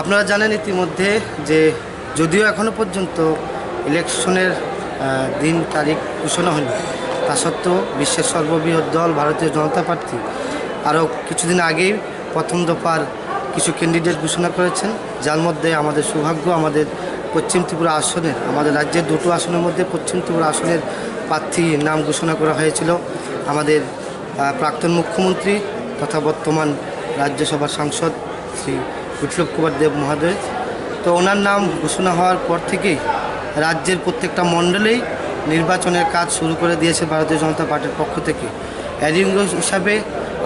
আপনারা জানেন ইতিমধ্যে যে যদিও এখনও পর্যন্ত ইলেকশনের দিন তারিখ ঘোষণা হয়নি, তা সত্ত্বেও বিশ্বের সর্ববৃহৎ দল ভারতীয় জনতা পার্টি আরও কিছুদিন আগেই প্রথম দফার কিছু ক্যান্ডিডেট ঘোষণা করেছেন, যার মধ্যে আমাদের সৌভাগ্য, আমাদের পশ্চিম ত্রিপুরা আসনের, আমাদের রাজ্যের দুটো আসনের মধ্যে পশ্চিম ত্রিপুরা আসনের প্রার্থী নাম ঘোষণা করা হয়েছিল। আমাদের প্রাক্তন মুখ্যমন্ত্রী তথা বর্তমান রাজ্যসভার সাংসদ শ্রী বিপ্লব কুমার দেব মহোদয়। তো ওনার নাম ঘোষণা হওয়ার পর থেকেই রাজ্যের প্রত্যেকটা মণ্ডলেই নির্বাচনের কাজ শুরু করে দিয়েছে ভারতীয় জনতা পার্টির পক্ষ থেকে। অঙ্গ হিসাবে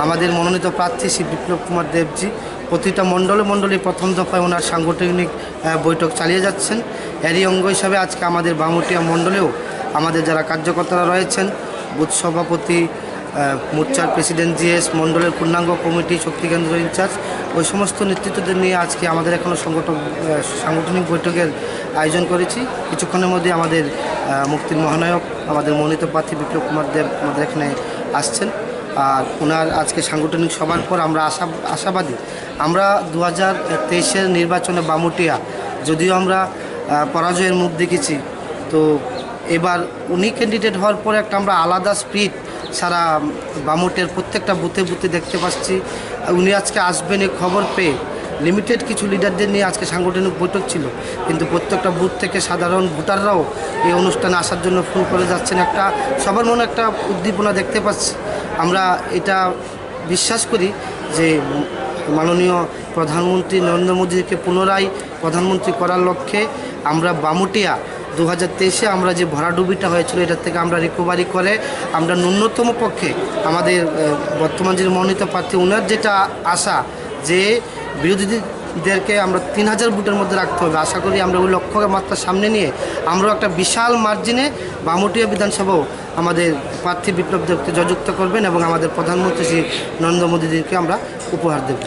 আমাদের মনোনীত প্রার্থী শ্রী বিপ্লব কুমার দেবজি প্রতিটা মণ্ডলে মণ্ডলে প্রথম দফায় ওনার সাংগঠনিক বৈঠক চালিয়ে যাচ্ছেন। এরই অঙ্গ হিসাবে আজকে আমাদের বামুটিয়া মণ্ডলেও আমাদের যারা কার্যকর্তারা রয়েছেন, বুথ সভাপতি মোর্চার প্রেসিডেন্ট জিএস মণ্ডলের পূর্ণাঙ্গ কমিটি শক্তি কেন্দ্র ইনচার্জ, ওই সমস্ত নেতৃত্বদের নিয়ে আজকে আমাদের এখনও সংগঠন সাংগঠনিক বৈঠকের আয়োজন করেছি। কিছুক্ষণের মধ্যে আমাদের মুক্তির মহানায়ক, আমাদের মনোনীত প্রার্থী বিপ্লব কুমার দেব আমাদের এখানে আসছেন। আর ওনার আজকে সাংগঠনিক সভার পর আমরা আশা, আশাবাদী। আমরা দু হাজার নির্বাচনে বামুটিয়া, যদিও আমরা পরাজয়ের মুখ দেখেছি, তো এবার উনি ক্যান্ডিডেট হওয়ার পরে একটা আমরা আলাদা স্পিড সারা বামুটের প্রত্যেকটা বুথে বুথে দেখতে পাচ্ছি। উনি আজকে আসবেন এই খবর পেয়ে। লিমিটেড কিছু লিডারদের নিয়ে আজকে সাংগঠনিক বৈঠক ছিল। কিন্তু প্রত্যেকটা বুথ থেকে সাধারণ ভোটাররাও এই অনুষ্ঠানে আসার জন্য ফোন করে যাচ্ছেন। একটা সবার মনে একটা উদ্দীপনা দেখতে পাচ্ছি। আমরা এটা বিশ্বাস করি যে মাননীয় প্রধানমন্ত্রী নরেন্দ্র মোদীকে পুনরায় প্রধানমন্ত্রী করার লক্ষ্যে আমরা বামুটিয়া দু হাজার তেইশে আমরা যে ভরাডুবিটা হয়েছিল, এটার থেকে আমরা রিকভারি করে আমরা ন্যূনতম পক্ষে আমাদের বর্তমান যে মনোনীত প্রার্থী ওনার যেটা আশা যে বিরোধীদেরকে আমরা তিন হাজার বুটের মধ্যে রাখতে হবে, আশা করি আমরা ওই লক্ষ্যকে মাত্রা সামনে নিয়ে আমরাও একটা বিশাল মার্জিনে বামুটিয়া বিধানসভাও আমাদের প্রার্থী বিপ্লব দেবকে জয়যুক্ত করবেন এবং আমাদের প্রধানমন্ত্রী শ্রী নরেন্দ্র মোদীদেরকে আমরা উপহার দেব।